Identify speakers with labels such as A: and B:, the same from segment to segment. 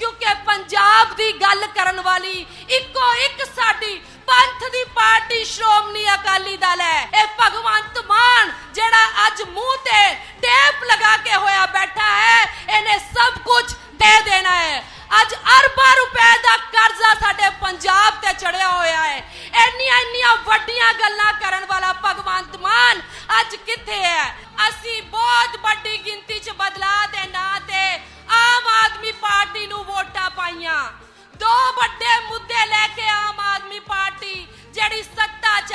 A: ਕਿਉਂਕਿ ਪੰਜਾਬ ਦੀ ਗੱਲ ਕਰਨ ਵਾਲੀ ਇੱਕੋ ਇੱਕ ਸਾਡੀ ਪੰਥ ਦੀ ਪਾਰਟੀ ਸ਼੍ਰੋਮਣੀ ਅਕਾਲੀ ਦਲ ਹੈ। ਇਹ ਭਗਵੰਤ ਮਾਨ, ਜਿਹੜਾ ਅੱਜ ਮੂੰਹ ਤੇ ਟੇਪ ਲਗਾ ਕੇ ਹੋਇਆ ਬੈਠਾ ਹੈ, ਇਹਨੇ ਸਭ ਕੁਝ ਦੇ ਦੇਣਾ ਹੈ। ਅੱਜ ਅਰਬਾਂ ਰੁਪਏ ਦਾ ਕਰਜ਼ਾ ਸਾਡੇ ਪੰਜਾਬ ਤੇ ਚੜਿਆ ਹੋਇਆ ਹੈ। ਇੰਨੀਆਂ ਇੰਨੀਆਂ ਵੱਡੀਆਂ ਗੱਲਾਂ ਕਰਨ ਵਾਲਾ ਭਗਵੰਤ ਮਾਨ ਅੱਜ ਕਿੱਥੇ ਹੈ? ਅਸੀਂ ਵੱਡੇ ਮੁੱਦੇ ਲੈ ਕੇ ਆਮ ਆਦਮੀ ਪਾਰਟੀ ਜਿਹੜੀ ਸੱਤਾ ਚ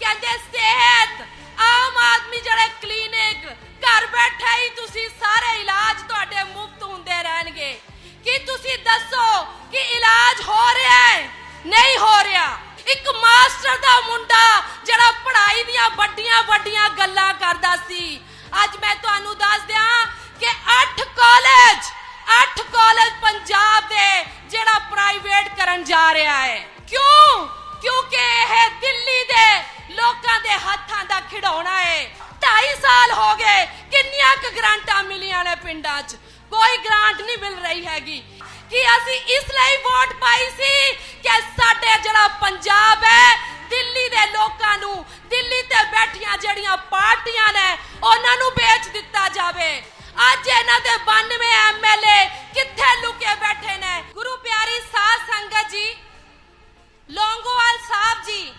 A: ਕਹਿੰਦੇ ਸਿਹਤ, ਆਮ ਆਦਮੀ ਜਿਹੜੇ ਕਲੀਨਿਕ ਘਰ ਬੈਠੇ ਹੀ ਤੁਸੀਂ ਸਾਰੇ ਇਲਾਜ ਤੁਹਾਡੇ ਮੁਫਤ ਹੁੰਦੇ ਰਹਿਣਗੇ। ਕੀ ਤੁਸੀਂ ਦੱਸੋ ਕਿ ਇਲਾਜ ਹੋ ਰਿਹਾ ਹੈ? ਨਹੀਂ ਹੋ ਰਿਹਾ। ਇੱਕ ਮਾਸਟਰ ਦਾ ਮੁੰਡਾ ਜਿਹੜਾ ਪੜ੍ਹਾਈ ਦੀਆਂ ਵੱਡੀਆਂ ਵੱਡੀਆਂ ਗੱਲਾਂ ਕਰਦਾ ਸੀ। ਅੱਜ ਮੈਂ ਤੁਹਾਨੂੰ ਦੱਸ ਦਿਆਂ ਕਿ 8 ਕਾਲਜ 8 ਕਾਲਜ ਪੰਜਾਬ ਦੇ ਜਿਹੜਾ ਪ੍ਰਾਈਵੇਟ ਕਰਨ ਜਾ ਰਿਹਾ ਹੈ। ਕਿਉਂ? ਕਿਉਂਕਿ ਇਹ ਦਿੱਲੀ ਦੇ ਲੋਕਾਂ ਦੇ ਹੱਥਾਂ ਦਾ ਖਿਡੌਣਾ ਹੈ। 2.5 ਸਾਲ ਹੋ ਗਏ, ਕਿੰਨੀਆਂ ਕੁ ਗ੍ਰਾਂਟਾਂ ਮਿਲੀਆਂ ਨੇ ਪਿੰਡਾਂ 'ਚ? ਕੋਈ ਗ੍ਰਾਂਟ ਨਹੀਂ ਮਿਲ ਰਹੀ ਹੈਗੀ। ਕਿ ਅਸੀਂ ਇਸ ਲਈ ਵੋਟ ਪਾਈ ਸੀ ਕਿ ਸਾਡੇ ਜਿਹੜਾ ਪੰਜਾਬ ਹੈ, ਦਿੱਲੀ ਦੇ ਲੋਕਾਂ ਨੂੰ, ਦਿੱਲੀ ਤੇ ਬੈਠੀਆਂ ਜਿਹੜੀਆਂ ਪਾਰਟੀਆਂ ਨੇ, ਉਹਨਾਂ ਨੂੰ ਵੇਚ ਦਿੱਤਾ ਜਾਵੇ? ਅੱਜ ਇਹਨਾਂ ਦੇ 92 ਐਮਐਲਏ ਕਿੱਥੇ ਲੁਕੇ ਬੈਠੇ ਨੇ? ਗੁਰੂ ਪਿਆਰੀ ਸਾਧ ਸੰਗਤ ਜੀ, ਲੌਂਗੋਵਾਲ ਸਾਹਿਬ ਜੀ,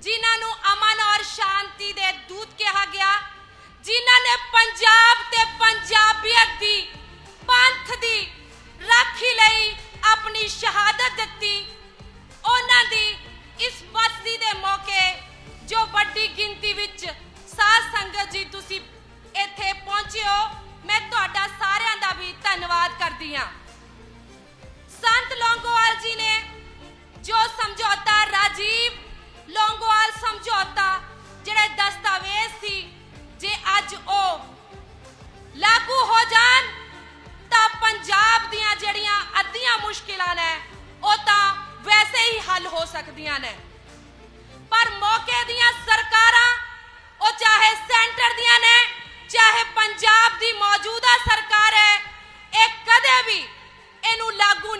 A: ਜਿਨ੍ਹਾਂ ਨੂੰ ਅਮਨ ਔਰ ਸ਼ਾਂਤੀ ਦੇ ਦੂਤ ਕਿਹਾ ਗਿਆ, ਜਿਨ੍ਹਾਂ ਨੇ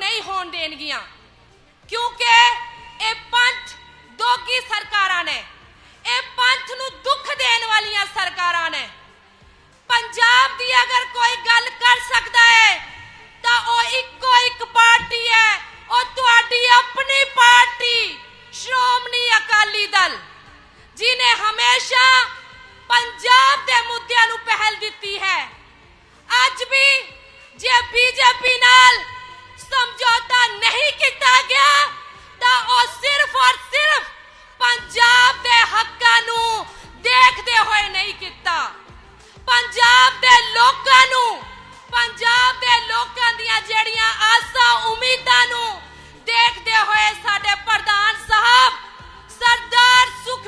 A: ਨਹੀਂ ਹੋਣ ਦੇਣਗੀਆਂ। ਕਿਉਂਕਿ ਇਹ ਪੰਥ ਦੋਗੀ ਸਰਕਾਰਾਂ ਨੇ। ਇਹ ਪੰਥ ਨੂੰ ਦੁੱਖ ਦੇਣ ਵਾਲੀਆਂ ਸਰਕਾਰਾਂ ਨੇ। ਪੰਜਾਬ ਦੀ ਅਗਰ ਕੋਈ ਗੱਲ ਕਰ ਸਕਦਾ ਹੈ, ਤਾਂ ਉਹ ਇੱਕੋ ਇੱਕ ਪਾਰਟੀ ਹੈ। ਉਹ ਤੁਹਾਡੀ ਆਪਣੀ ਪਾਰਟੀ, ਸ਼੍ਰੋਮਣੀ ਅਕਾਲੀ ਦਲ ਜਿਨੇ ਹਮੇਸ਼ਾ ਪੰਜਾਬ ਦੇ ਮੁੱਦਿਆਂ ਨੂੰ ਪਹਿਲ ਦਿੱਤੀ ਹੈ। ਅੱਜ ਵੀ ਜੇ ਬੀਜੇਪੀ ਨਾਲ ਸਮਝੌਤਾ ਨਹੀਂ ਕੀਤਾ ਗਿਆ, ਤਾਂ ਉਹ ਸਿਰਫ ਔਰ ਸਿਰਫ ਪੰਜਾਬ ਦੇ ਹੱਕਾਂ ਨੂੰ ਦੇਖਦੇ ਹੋਏ ਨਹੀਂ ਕੀਤਾ। ਪੰਜਾਬ ਦੇ ਲੋਕਾਂ ਨੂੰ, ਪੰਜਾਬ ਦੇ ਲੋਕਾਂ ਦੀਆਂ ਜਿਹੜੀਆਂ ਆਸਾਂ ਉਮੀਦਾਂ ਨੂੰ ਦੇਖਦੇ ਹੋਏ ਸਾਡੇ ਪ੍ਰਧਾਨ ਸਾਹਿਬ, ਸਰਦਾਰ ਸੁਖਬੀਰ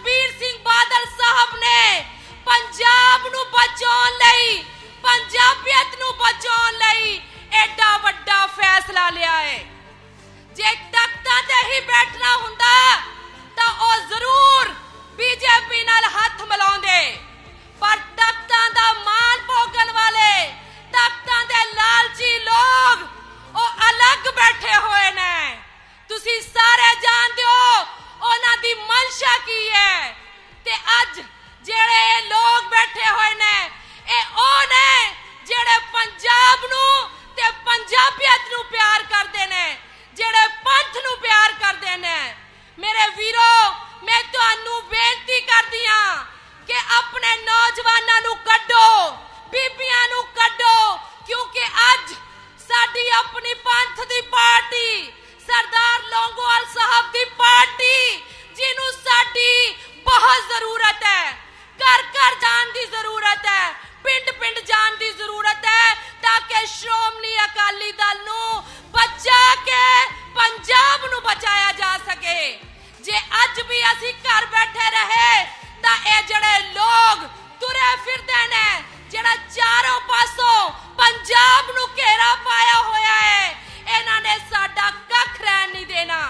A: ਆਪਣੀ ਪੰਥ ਦੀ ਪਾਰਟੀ, ਸਰਦਾਰ ਲੌਂਗੋਵਾਲ ਸਾਹਿਬ ਦੀ ਪਾਰਟੀ, ਜਿਹਨੂੰ ਸਾਡੀ ਬਹੁਤ ਜ਼ਰੂਰਤ ਹੈ। ਘਰ ਘਰ ਜਾਣ ਦੀ ਜ਼ਰੂਰਤ ਹੈ, ਪਿੰਡ ਪਿੰਡ ਜਾਣ ਦੀ ਜ਼ਰੂਰਤ ਹੈ, ਤਾਂ ਕਿ ਸ਼੍ਰੋਮਣੀ ਅਕਾਲੀ ਦਲ ਨੂੰ ਬਚਾ ਕੇ ਪੰਜਾਬ ਨੂੰ ਬਚਾਇਆ ਜਾ ਸਕੇ। ਜੇ ਅੱਜ ਵੀ ਅਸੀਂ ਘਰ ਬੈਠੇ ਰਹੇ, ਤਾਂ ਇਹ ਜਿਹੜੇ ਲੋਕ ਤੁਰੇ ਫਿਰਦੇ ਨੇ, ਜਿਹੜਾ ਚਾਰੋਂ ਪਾਸੋਂ ਪੰਜਾਬ ਨੂੰ ਘੇਰਾ ਪਾਇਆ ਹੋਇਆ ਹੈ ਇਹਨਾਂ ਨੇ ਸਾਡਾ ਕੱਖ ਰਹਿਣ ਨਹੀਂ ਦੇਣਾ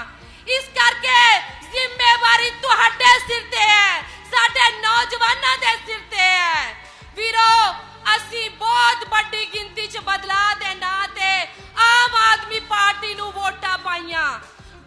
A: ਇਸ ਕਰਕੇ ਜ਼ਿੰਮੇਵਾਰੀ ਤੁਹਾਡੇ ਸਿਰ ਤੇ ਹੈ ਸਾਡੇ ਨੌਜਵਾਨਾਂ ਦੇ ਸਿਰ ਤੇ ਹੈ ਵੀਰੋ ਅਸੀਂ ਬਹੁਤ ਵੱਡੀ ਗਿਣਤੀ 'ਚ ਬਦਲਾ ਦੇ ਨਾਂ ਤੇ ਆਮ ਆਦਮੀ ਪਾਰਟੀ ਨੂੰ ਵੋਟਾਂ ਪਾਈਆਂ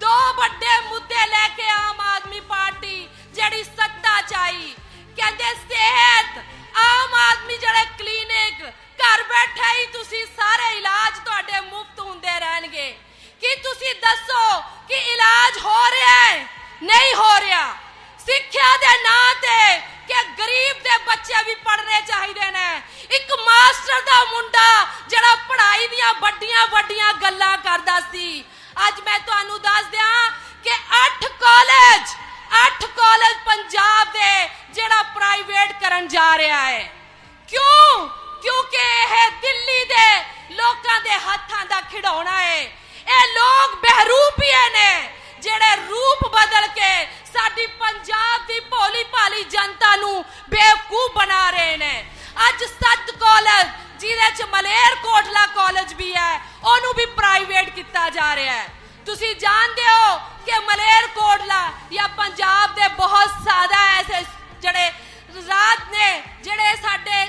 A: ਦੋ ਵੱਡੇ ਮੁੱਦੇ ਲੈ ਕੇ ਆਮ ਆਦਮੀ ਪਾਰਟੀ ਜਿਹੜੀ ਸੱਤਾ ਚਾਈ ਕਹਿੰਦੇ ਸਿਹਤ ਆਮ ਆਦਮੀ ਜਿਹੜੇ ਕਲੀਨਿਕ ਘਰ ਬੈਠੇ ਹੀ ਤੁਸੀਂ ਸਾਰੇ ਇਲਾਜ ਤੁਹਾਡੇ ਮੁਫਤ ਹੁੰਦੇ ਰਹਿਣਗੇ। ਕੀ ਤੁਸੀਂ ਦੱਸੋ ਕਿ ਇਲਾਜ ਹੋ ਰਿਹਾ ਹੈ? ਨਹੀਂ ਹੋ ਰਿਹਾ। ਸਿੱਖਿਆ ਦੇ ਨਾਂ ਤੇ ਕਿ ਗਰੀਬ ਦੇ ਬੱਚੇ ਵੀ ਪੜ੍ਹਨੇ ਚਾਹੀਦੇ ਨੇ। ਇੱਕ ਮਾਸਟਰ ਦਾ ਮੁੰਡਾ ਜਿਹੜਾ ਪੜ੍ਹਾਈ ਦੀਆਂ ਵੱਡੀਆਂ ਵੱਡੀਆਂ ਗੱਲਾਂ ਕਰਦਾ ਸੀ। ਅੱਜ ਮੈਂ ਤੁਹਾਨੂੰ ਦੱਸ ਦਿਆਂ ਕਿ 8 ਕਾਲਜ 8 ਕਾਲਜ ਪੰਜਾਬ ਦੇ ਜਿਹੜਾ ਪ੍ਰਾਈਵੇਟ ਕਰਨ ਜਾ ਰਿਹਾ ਹੈ। ਕਿਉਂ? ਕਿਉਂਕਿ ਇਹ ਦਿੱਲੀ ਦੇ ਲੋਕਾਂ ਦੇ ਹੱਥਾਂ ਦਾ ਖਿਡੌਣਾ ਹੈ ਇਹ ਲੋਕ ਬਹਿਰੂਪੀਏ ਨੇ, ਜਿਹੜੇ ਰੂਪ ਬਦਲ ਕੇ ਸਾਡੀ ਪੰਜਾਬ ਦੀ ਭੋਲੀ ਭਾਲੀ ਜਨਤਾ ਨੂੰ ਬੇਵਕੂਫ ਬਣਾ ਰਹੇ ਨੇ। ਅੱਜ ਸੱਤ ਕਾਲਜ ਜਿਹਦੇ ਚ ਮਲੇਰ ਕੋਟਲਾ ਕਾਲਜ ਵੀ ਹੈ, ਉਹਨੂੰ ਵੀ ਪ੍ਰਾਈਵੇਟ ਕੀਤਾ ਜਾ ਰਿਹਾ ਹੈ। ਤੁਸੀਂ ਜਾਣਦੇ ਹੋ ਕਿ ਮਲੇਰ ਕੋਟਲਾ ਜਾਂ ਪੰਜਾਬ ਦੇ ਬਹੁਤ ਸਾਦਾ ਐਸੇ ਜਿਹੜੇ ਰਾਤ ਨੇ, ਜਿਹੜੇ ਸਾਡੇ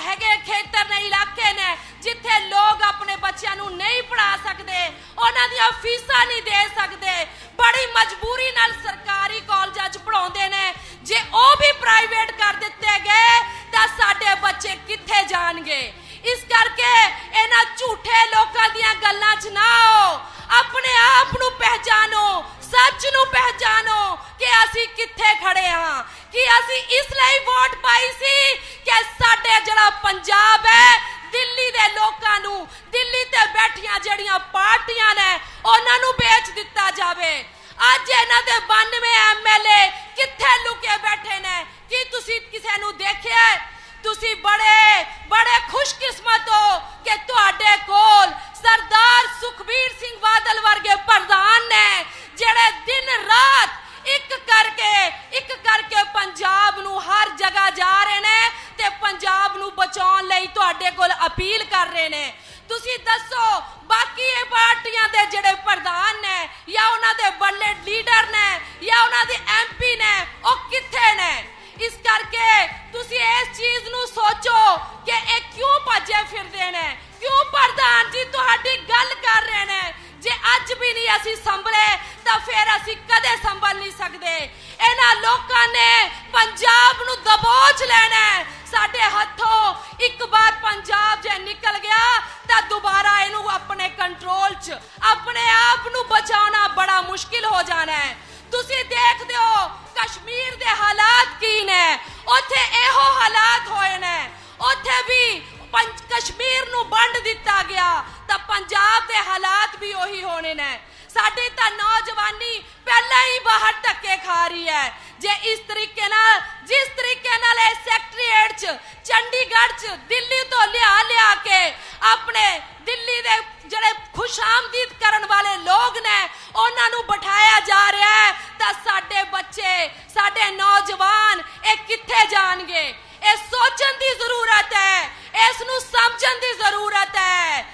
A: ਹੈਗੇ ਖੇਤਰ ਨੇ ਇਲਾਕੇ ਨੇ ਜਿੱਥੇ ਲੋਕ ਆਪਣੇ ਬੱਚਿਆਂ ਨੂੰ ਨਹੀਂ ਪੜਾ ਸਕਦੇ, ਉਹਨਾਂ ਦੀਆਂ ਫੀਸਾਂ ਨਹੀਂ ਦੇ ਸਕਦੇ। ਬੜੀ ਮਜਬੂਰੀ ਨਾਲ ਸਰਕਾਰੀ ਕਾਲਜਾਂ 'ਚ ਪੜਾਉਂਦੇ ਨੇ। ਜੇ ਉਹ ਵੀ ਪ੍ਰਾਈਵੇਟ ਕਰ ਦਿੱਤੇ ਗਏ, ਤਾਂ ਸਾਡੇ ਬੱਚੇ ਕਿੱਥੇ ਜਾਣਗੇ? ਇਸ ਕਰਕੇ ਇਹਨਾਂ ਝੂਠੇ ਲੋਕਾਂ ਦੀਆਂ ਗੱਲਾਂ 'ਚ ਨਾ ਆਓ। ਆਪਣੇ ਆਪ ਨੂੰ ਪਹਿਚਾਨੋ, ਸੱਚ ਨੂੰ ਪਹਿਚਾਨੋ ਕਿ ਅਸੀਂ ਕਿੱਥੇ ਖੜੇ ਹਾਂ। ਕਿ ਅਸੀਂ ਇਸ ਲਈ ਵੋਟ ਪਾਈ ਸੀ ਕਿ ਸਾਡੇ ਜਿਹੜਾ ਪੰਜਾਬ ਹੈ, ਦਿੱਲੀ ਦੇ ਲੋਕਾਂ ਨੂੰ, ਦਿੱਲੀ ਤੇ ਬੈਠੀਆਂ ਜਿਹੜੀਆਂ ਪਾਰਟੀਆਂ ਨੇ, ਉਹਨਾਂ ਨੂੰ ਵੇਚ ਦਿੱਤਾ ਜਾਵੇ। ਅੱਜ ਇਹਨਾਂ ਦੇ 92 ਐਮਐਲਏ ਕਿੱਥੇ ਲੁਕੇ ਬੈਠੇ ਨੇ? ਕੀ ਤੁਸੀਂ ਕਿਸੇ ਨੂੰ ਦੇਖਿਆ ਤੁਸੀਂ ਬੜੇ ਬੜੇ ਖੁਸ਼ਕਿਸਮਤ ਹੋ ਕਿ ਤੁਹਾਡੇ ਕੋਲ ਸਰਦਾਰ ਸੁਖਬੀਰ ਸਿੰਘ ਬਾਦਲ ਵਰਗੇ ਪ੍ਰਧਾਨ ਨੇ, ਜਿਹੜੇ ਦਿਨ ਰਾਤ ਇੱਕ ਕਰਕੇ ਇੱਕ ਕਰਕੇ ਪੰਜਾਬ ਨੂੰ ਹਰ ਜਗ੍ਹਾ ਜਾ ਰਹੇ ਨੇ ਤੇ ਪੰਜਾਬ ਨੂੰ ਬਚਾਉਣ ਲਈ ਤੁਹਾਡੇ ਕੋਲ ਅਪੀਲ ਕਰ ਰਹੇ ਨੇ। ਤੁਸੀਂ ਦੱਸੋ, ਬਾਕੀ ਇਹ ਪਾਰਟੀਆਂ ਦੇ ਜਿਹੜੇ ਪ੍ਰਧਾਨ ਨੇ, ਜਾਂ ਉਹਨਾਂ ਦੇ ਵੱਡੇ ਲੀਡਰ ਨੇ, ਜਾਂ ਉਹਨਾਂ ਦੇ ਐਮਪੀ ਨੇ, ਉਹ ਕਿੱਥੇ ਨੇ? ਇਸ ਕਰਕੇ ਤੁਸੀਂ ਇਸ ਚੀਜ਼ ਨੂੰ ਸੋਚੋ ਕਿ ਇਹ ਕਿਉਂ ਭੱਜੇ ਫਿਰਦੇ ਨੇ? ਕਿਉਂ ਪ੍ਰਧਾਨ ਜੀ ਤੁਹਾਡੀ ਗੱਲ ਕਰ ਰਹੇ ਨੇ? ਜੇ ਅੱਜ ਵੀ ਨਹੀਂ ਅਸੀਂ ਸੰਭਲੇ ਅਸੀਂ ਕਦੇ ਸੰਭਲ ਨਹੀਂ ਸਕਦੇ। ਇਹਨਾਂ ਲੋਕਾਂ ਨੇ ਪੰਜਾਬ ਨੂੰ ਦਬੋਚ ਲੈਣਾ ਸਾਡੇ ਹੱਥੋਂ ਇੱਕ ਵਾਰ ਪੰਜਾਬ ਜੇ ਨਿਕਲ ਗਿਆ, ਤਾਂ ਦੁਬਾਰਾ ਇਹਨੂੰ ਆਪਣੇ ਕੰਟਰੋਲ 'ਚ, ਆਪਣੇ ਆਪ ਨੂੰ ਬਚਾਉਣਾ ਬੜਾ ਮੁਸ਼ਕਿਲ ਹੋ ਜਾਣਾ ਹੈ। ਤੁਸੀਂ ਦੇਖਦੇ ਹੋ, ਕਸ਼ਮੀਰ ਦੇ ਹਾਲਾਤ ਕੀ ਨੇ? ਉੱਥੇ ਇਹੋ ਹਾਲਾਤ ਹੋਏ ਨੇ। ਉੱਥੇ ਵੀ ਕਸ਼ਮੀਰ ਨੂੰ ਵੰਡ ਦਿੱਤਾ ਗਿਆ, ਤਾਂ ਪੰਜਾਬ ਦੇ ਹਾਲਾਤ ਵੀ ਉਹੀ ਹੋਣੇ ਨੇ। ਸਾਡੀ ਤਾਂ ਨੌਜਵਾਨੀ ਪਹਿਲਾਂ ਹੀ ਬਾਹਰ ਧੱਕੇ ਖਾ ਰਹੀ ਹੈ। ਜੇ ਇਸ ਤਰੀਕੇ ਨਾਲ, ਜਿਸ ਤਰੀਕੇ ਨਾਲ ਇਹ ਸੈਕਟਰੀਏਟ ਚ, ਚੰਡੀਗੜ੍ਹ ਚ, ਦਿੱਲੀ ਤੋਂ ਲਿਆ ਲਿਆ ਕੇ ਆਪਣੇ ਦਿੱਲੀ ਦੇ ਜਿਹੜੇ ਖੁਸ਼ਾਮਦੀਦ ਕਰਨ ਵਾਲੇ ਲੋਕ ਨੇ, ਉਹਨਾਂ ਨੂੰ ਬਿਠਾਇਆ ਜਾ ਰਿਹਾ ਹੈ, ਤਾਂ ਸਾਡੇ ਬੱਚੇ, ਸਾਡੇ ਨੌਜਵਾਨ ਇਹ ਕਿੱਥੇ ਜਾਣਗੇ? ਇਹ ਸੋਚਣ ਦੀ ਜ਼ਰੂਰਤ ਹੈ, ਇਸ ਨੂੰ ਸਮਝਣ ਦੀ ਜ਼ਰੂਰਤ ਹੈ।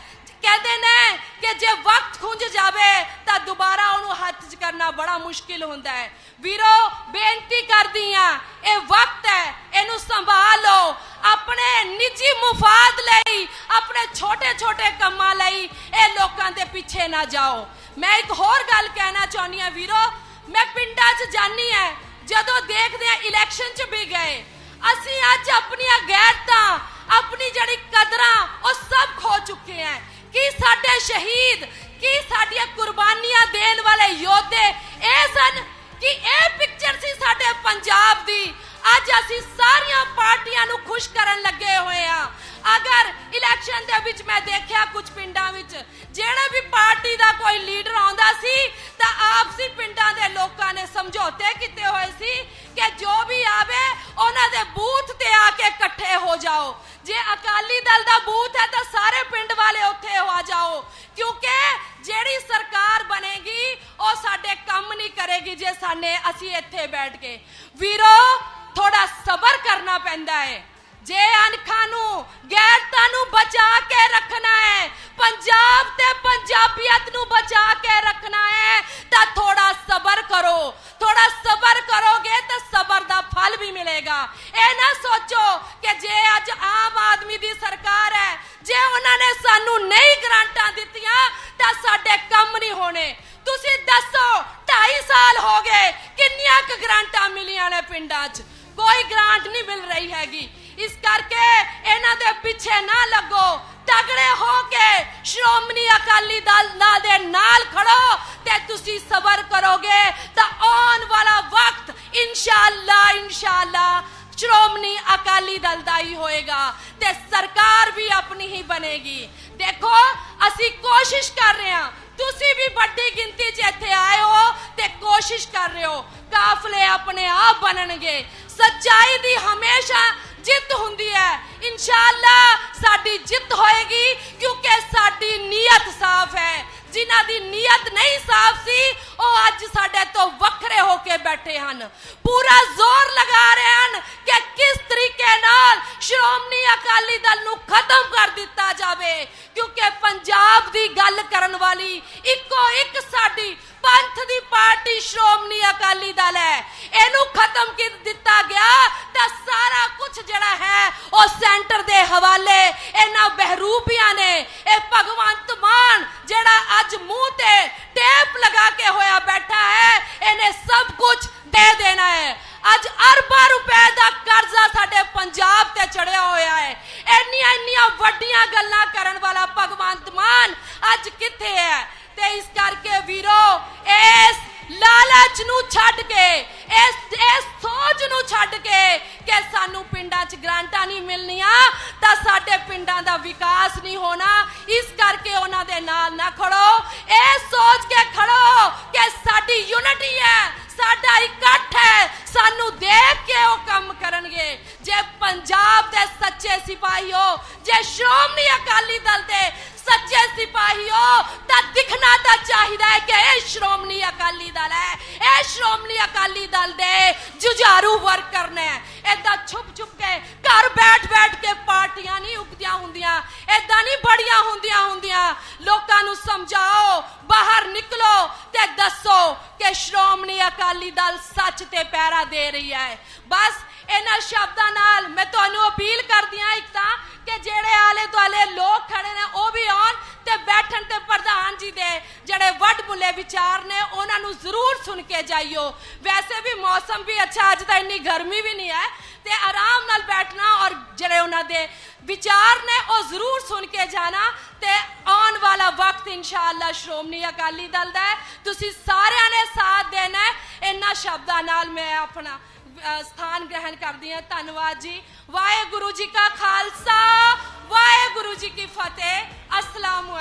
A: ਕਹਿੰਦੇ ਨੇ ਕਿ ਜੇ ਵਕਤ ਖੁੰਝ ਜਾਵੇ ਤਾਂ ਦੁਬਾਰਾ ਉਹਨੂੰ ਹੱਥ 'ਚ ਕਰਨਾ ਬੜਾ ਮੁਸ਼ਕਿਲ ਹੁੰਦਾ ਹੈ ਵੀਰੋ ਬੇਨਤੀ ਕਰਦੀ ਆ ਇਹ ਵਕਤ ਹੈ ਇਹਨੂੰ ਸੰਭਾਲ ਲਓ ਆਪਣੇ ਨਿੱਜੀ ਮੁਫਾਦ ਲਈ ਆਪਣੇ ਛੋਟੇ ਛੋਟੇ ਕੰਮਾਂ ਲਈ ਇਹ ਲੋਕਾਂ ਦੇ ਪਿੱਛੇ ਨਾ ਜਾਓ ਮੈਂ ਇੱਕ ਹੋਰ ਗੱਲ ਕਹਿਣਾ ਚਾਹੁੰਦੀ ਆ ਵੀਰੋ ਮੈਂ ਪਿੰਡਾਂ 'ਚ ਜਾਨੀ ਆ ਜਦੋਂ ਦੇਖਦੇ ਆ ਇਲੈਕਸ਼ਨ 'ਚ ਵੀ ਗਏ ਅਸੀਂ ਅੱਜ ਆਪਣੀਆਂ ਗੈਰਤਾਂ ਆਪਣੀ ਜਿਹੜੀ ਕਦਰਾਂ ਉਹ ਸਭ ਖੋ ਚੁੱਕੇ ਆ ਕੀ ਸਾਡੇ ਸ਼ਹੀਦ, ਕੀ ਸਾਡੀਆਂ ਕੁਰਬਾਨੀਆਂ ਦੇਣ ਵਾਲੇ ਯੋਧੇ, ਇਹ ਸਨ ਕਿ ਇਹ ਪਿਕਚਰ ਸੀ ਸਾਡੇ ਪੰਜਾਬ ਦੀ। ਅੱਜ ਅਸੀਂ ਸਾਰੀਆਂ ਪਾਰਟੀਆਂ ਨੂੰ ਖੁਸ਼ ਕਰਨ ਲੱਗੇ ਹੋਏ ਆ ਅਗਰ ਇਲੈਕਸ਼ਨ ਦੇ ਵਿੱਚ ਮੈਂ ਦੇਖਿਆ ਕੁਝ ਪਿੰਡਾਂ ਵਿੱਚ, ਜਿਹੜੇ ਵੀ ਪਾਰਟੀ ਦਾ ਕੋਈ ਲੀਡਰ ਆਉਂਦਾ ਸੀ, ਤਾਂ ਆਪਸੀ ਪਿੰਡਾਂ ਦੇ ਲੋਕਾਂ ਨੇ ਸਮਝੌਤੇ ਕੀਤੇ ਹੋਏ ਸੀ ਕਿ ਜੋ ਵੀ ਆਵੇ, ਉਹਨਾਂ ਦੇ ਬੂਥ ਤੇ ਆ ਕੇ ਇਕੱਠੇ ਹੋ ਜਾਓ। ਜੇ ਅਕਾਲੀ ਦਲ ਦਾ ਬੂਥ ਹੈ ਤਾਂ ਸਾਰੇ ਪਿੰਡ ਵਾਲੇ ਉੱਥੇ ਆ ਜਾਓ। ਕਿਉਂਕਿ ਜਿਹੜੀ ਸਰਕਾਰ ਬਣੇਗੀ, ਉਹ ਸਾਡੇ ਕੰਮ ਨਹੀਂ ਕਰੇਗੀ ਜੇ ਸਾਨੇ ਅਸੀਂ ਇੱਥੇ ਬੈਠ ਕੇ। ਵੀਰੋ ਥੋੜਾ ਸਬਰ ਕਰਨਾ ਪੈਂਦਾ ਹੈ। ਜੇ ਅਨਖਾਂ ਨੂੰ, ਗੈਰਤਾ ਨੂੰ ਬਚਾ ਕੇ ਰੱਖਣਾ ਹੈ, ਪੰਜਾਬ ਤੇ ਪੰਜਾਬੀਅਤ ਨੂੰ ਬਚਾ ਕੇ ਰੱਖਣਾ ਹੈ, ਤਾਂ ਥੋੜਾ ਸਬਰ ਕਰੋ। ਥੋੜਾ ਸਬਰ ਕਰੋਗੇ ਤਾਂ ਸਬਰ ਦਾ ਫਲ ਵੀ ਮਿਲੇਗਾ। ਇਹ ਨਾ ਸੋਚੋ ਕਿ ਜੇ ਅੱਜ ਆਮ ਆਦਮੀ ਦੀ ਸਰਕਾਰ ਹੈ, ਜੇ ਉਹਨਾਂ ਨੇ ਸਾਨੂੰ ਨਹੀਂ ਗਰਾਂਟਾਂ ਦਿੱਤੀਆਂ, ਤਾਂ ਸਾਡੇ ਕੰਮ ਨਹੀਂ ਹੋਣੇ। ਤੁਸੀਂ ਦੱਸੋ 2.5 ਸਾਲ ਹੋ ਗਏ, ਕਿੰਨੀਆਂ ਕੁ ਗ੍ਰਾਂਟਾਂ ਮਿਲੀਆਂ ਨੇ ਪਿੰਡਾਂ 'ਚ? ਕੋਈ ਗ੍ਰਾਂਟ ਨਹੀਂ ਮਿਲ ਰਹੀ ਹੈਗੀ। ਇਸ ਕਰਕੇ ਇਹਨਾਂ ਦੇ ਪਿੱਛੇ ਨਾ ਲੱਗੋ। ਤਗੜੇ ਹੋ ਕੇ ਸ਼੍ਰੋਮਣੀ ਅਕਾਲੀ ਦਲ ਨਾ ਦੇ ਨਾਲ ਖੜੋ ਤੇ ਤੁਸੀਂ ਸਬਰ ਕਰੋਗੇ ਤਾਂ ਆਉਣ ਵਾਲਾ ਵਕਤ ਇਨਸ਼ਾਅੱਲਾ ਇਨਸ਼ਾਅੱਲਾ ਸ਼੍ਰੋਮਣੀ ਅਕਾਲੀ ਦਲ ਦਾ ਹੀ ਹੋਏਗਾ ਤੇ ਸਰਕਾਰ ਵੀ ਆਪਣੀ ਹੀ ਬਣੇਗੀ। ਦੇਖੋ, ਅਸੀਂ ਕੋਸ਼ਿਸ਼ ਕਰ ਰਹੇ ਹਾਂ। ਤੁਸੀਂ ਵੀ ਵੱਡੀ ਗਿਣਤੀ 'ਚ ਇੱਥੇ ਆਏ ਹੋ ਤੇ ਕੋਸ਼ਿਸ਼ ਕਰ ਰਹੇ ਹੋ। ਕਾਫਲੇ ਆਪਣੇ ਆਪ ਬਣਨਗੇ। ਸੱਚਾਈ ਦੀ ਹਮੇਸ਼ਾ ਜਿੱਤ ਹੁੰਦੀ ਹੈ। ਇਨਸ਼ਾਅੱਲਾ ਸਾਡੀ ਜਿੱਤ ਹੋਏਗੀ ਕਿਉਂਕਿ ਸਾਡੀ ਨੀਅਤ ਸਾਫ਼ ਹੈ। ਜਿਨ੍ਹਾਂ ਦੀ ਨੀਅਤ ਨਹੀਂ ਸਾਫ਼ ਸੀ, ਉਹ ਅੱਜ ਸਾਡੇ ਤੋਂ ਵੱਖਰੇ ਹੋ ਕੇ ਬੈਠੇ ਹਨ। ਪੂਰਾ ਜ਼ੋਰ ਲਗਾ ਰਹੇ ਹਨ ਕਿ ਕਿਸ ਤਰੀਕੇ ਨਾਲ ਸ਼੍ਰੋਮਣੀ ਅਕਾਲੀ ਦਲ ਨੂੰ ਖਤਮ ਕਰ ਦਿੱਤਾ ਜਾਵੇ। ਕਿਉਂਕਿ ਪੰਜਾਬ ਦੀ ਗੱਲ ਕਰਨ ਵਾਲੀ ਇੱਕੋ ਇੱਕ ਸਾਡੀ ਪੰਥ ਦੀ ਪਾਰਟੀ ਸ਼੍ਰੋਮਣੀ ਅਕਾਲੀ ਦਲ ਹੈ। ਇਹਨੂੰ ਖਤਮ ਕਰ ਦਿੱਤਾ ਗਿਆ ਤਾਂ ਸਾਰਾ ਕੁਝ ਜਿਹੜਾ ਹੈ ਉਹ ਸੈਂਟਰ ਦੇ ਹਵਾਲੇ ਇਹਨਾਂ ਬਹਿਰੂਪੀਆਂ ਨੇ, ਇਹ ਭਗਵੰਤ ਮਾਨ ਜਿਹੜਾ ਅੱਜ ਮੂੰਹ ਤੇ ਟੇਪ ਲਗਾ ਕੇ ਹੋਇਆ ਬੈਠਾ ਹੈ, ਇਹਨੇ ਸਭ ਨਾਲ ਨਾ ਖੜੋ। ਇਹ ਸੋਚ ਕੇ ਖੜੋ ਕਿ ਸਾਡੀ ਯੂਨਿਟੀ ਹੈ, ਸਾਡਾ ਇਕੱਠ ਹੈ। ਸਾਨੂੰ ਦੇਖ ਕੇ ਉਹ ਕੰਮ ਕਰਨਗੇ। ਜੇ ਪੰਜਾਬ ਦੇ ਸੱਚੇ ਸਿਪਾਹੀ ਹੋ, ਜੇ ਸ਼੍ਰੋਮਣੀ ਅਕਾਲੀ ਦਲ ਦੇ ਸੱਚੇ ਸਿਪਾਹੀ ਹੋ, ਤਾਂ ਦਿਖਣਾ ਤਾਂ ਚਾਹੀਦਾ ਹੈ ਕਿ ਇਹ ਸ਼੍ਰੋਮਣੀ ਅਕਾਲੀ ਦਲ ਹੈ। ਇਹ ਸ਼੍ਰੋਮਣੀ ਅਕਾਲੀ ਦਲ ਦੇ ਜੁਝਾਰੂ ਵਰਕਰ ਨੇ। ਏਦਾਂ ਛੁਪ ਛੁਪ ਕੇ ਘਰ ਬੈਠ ਉਗਦੀਆਂ ਏਦਾਂ ਨਹੀਂ ਬੜੀਆਂ ਹੁੰਦੀਆਂ ਹੁੰਦੀਆਂ। ਲੋਕਾਂ ਨੂੰ ਸਮਝਾਓ, ਬਾਹਰ ਨਿਕਲੋ ਤੇ ਦੱਸੋ ਕਿ ਸ਼੍ਰੋਮਣੀ ਅਕਾਲੀ ਦਲ ਸੱਚ ਤੇ ਪੈਰਾ ਦੇ ਰਹੀ ਹੈ। ਬਸ ਇਹਨਾਂ ਸ਼ਬਦਾਂ ਨਾਲ ਮੈਂ ਤੁਹਾਨੂੰ ਅਪੀਲ ਕਰਦੀ ਹਾਂ ਇੱਕ ਤਾਂ ਕਿ ਜਿਹੜੇ ਆਲੇ ਦੁਆਲੇ ਲੋਕ ਖੜੇ ਨੇ ਉਹ ਵੀ ਆਉਣ ਤੇ ਬੈਠਣ ਤੇ ਪ੍ਰਧਾਨ ਜੀ ਦੇ ਜਿਹੜੇ ਵੱਡ ਮੁੱਲੇ ਵਿਚਾਰ ਨੇ ਉਹਨਾਂ ਨੂੰ ਜ਼ਰੂਰ ਸੁਣ ਕੇ ਜਾਈਓ। ਵੈਸੇ ਵੀ ਮੌਸਮ ਵੀ ਅੱਛਾ, ਅੱਜ ਤਾਂ ਇੰਨੀ ਗਰਮੀ ਵੀ ਨਹੀਂ ਹੈ ਤੇ ਆਰਾਮ ਨਾਲ ਬੈਠਣਾ ਔਰ ਜਿਹੜੇ ਉਹਨਾਂ ਦੇ ਵਿਚਾਰ ਨੇ ਉਹ ਜ਼ਰੂਰ ਸੁਣ ਕੇ ਜਾਣਾ ਤੇ ਆਉਣ ਵਾਲਾ ਵਕਤ ਇਨਸ਼ਾਅੱਲਾ ਸ਼੍ਰੋਮਣੀ ਅਕਾਲੀ ਦਲ ਦਾ ਹੈ। ਤੁਸੀਂ ਸਾਰਿਆਂ ਨੇ ਸਾਥ ਦੇਣਾ ਹੈ। ਇਹਨਾਂ ਸ਼ਬਦਾਂ ਨਾਲ ਮੈਂ ਆਪਣਾ ਸਥਾਨ ਗ੍ਰਹਿਣ ਕਰਦੀ ਹਾਂ। ਧੰਨਵਾਦ ਜੀ। ਵਾਹਿਗੁਰੂ ਜੀ ਕਾ ਖਾਲਸਾ, ਵਾਹਿਗੁਰੂ ਜੀ ਕੀ ਫਤਿਹ। ਅਸਲਾਮੁ